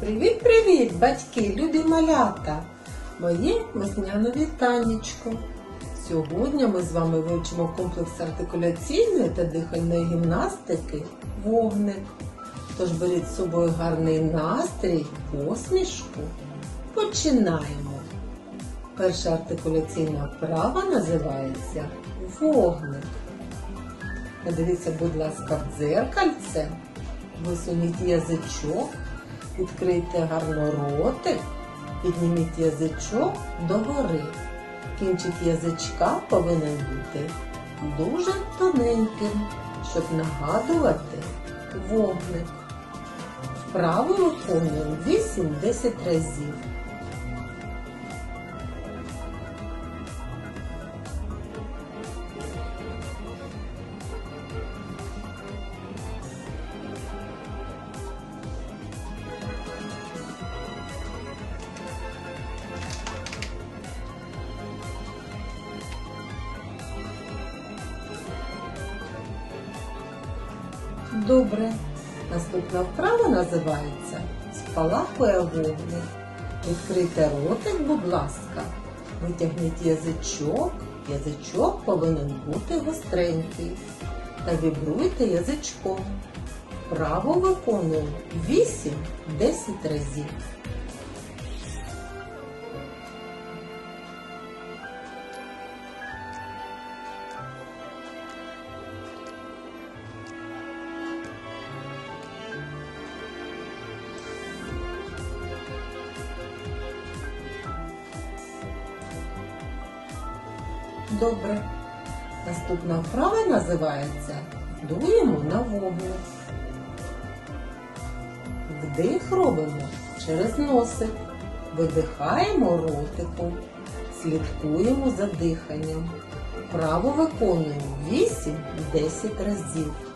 Привіт-привіт, батьки, любі малята! Моє весняне вітанечко. Сьогодні ми з вами вивчимо комплекс артикуляційної та дихальної гімнастики вогник. Тож беріть з собою гарний настрій, посмішку. Починаємо. Перша артикуляційна вправа називається вогник. Подивіться, будь ласка, в дзеркальце, висуніть язичок. Відкрийте гарно ротик, підніміть язичок догори. Кінчик язичка повинен бути дуже тоненьким, щоб нагадувати вогник. Вправо виконуємо 8-10 разів. Добре. Наступна вправа називається Спалахує вогник. Відкрийте ротик, будь ласка. Витягніть язичок. Язичок повинен бути гостренький. Та вібруйте язичком. Вправо виконуємо 8-10 разів. Добре. Наступна вправа називається Дуємо на вогник. Вдих робимо через носик. Видихаємо ротиком. Слідкуємо за диханням. Вправо виконуємо 8-10 разів.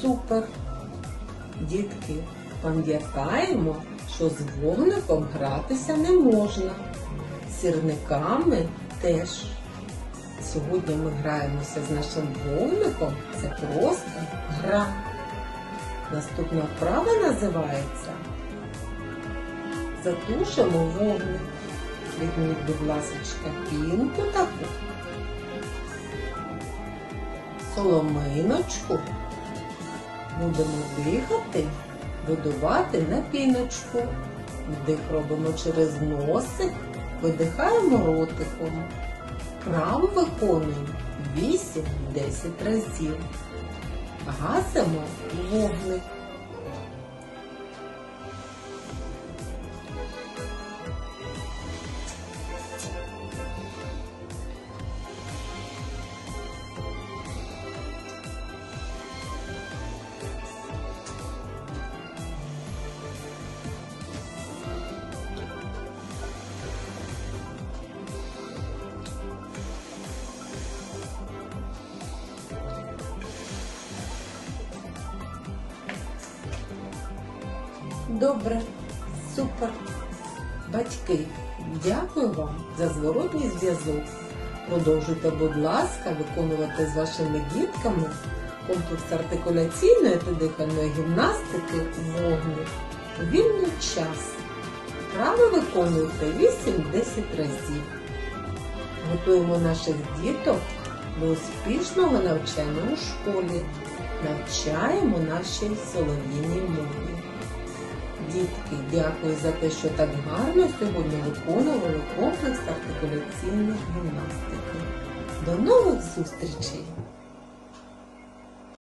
Супер! Дітки, пам'ятаємо, що з вогником гратися не можна. Сірниками теж. Сьогодні ми граємося з нашим вогником. Це просто гра. Наступна вправа називається Затушимо вогник. Візьміть, будь ласка, пінку таку, соломиночку будемо дихати, видувати на піночку. Вдих робимо через носик, видихаємо ротиком. Право виконуємо 8-10 разів. Гасимо вогник. Добре, супер. Батьки, дякую вам за зворотній зв'язок. Продовжуйте, будь ласка, виконувати з вашими дітками комплекс артикуляційної та дихальної гімнастики вогник у вільний час. Право виконуйте 8-10 разів. Готуємо наших діток до успішного навчання у школі. Навчаємо нашій солов'їній мові. Дітки, дякую за те, що так гарно сьогодні виконували комплекс артикуляційної гімнастики. До нових зустрічей!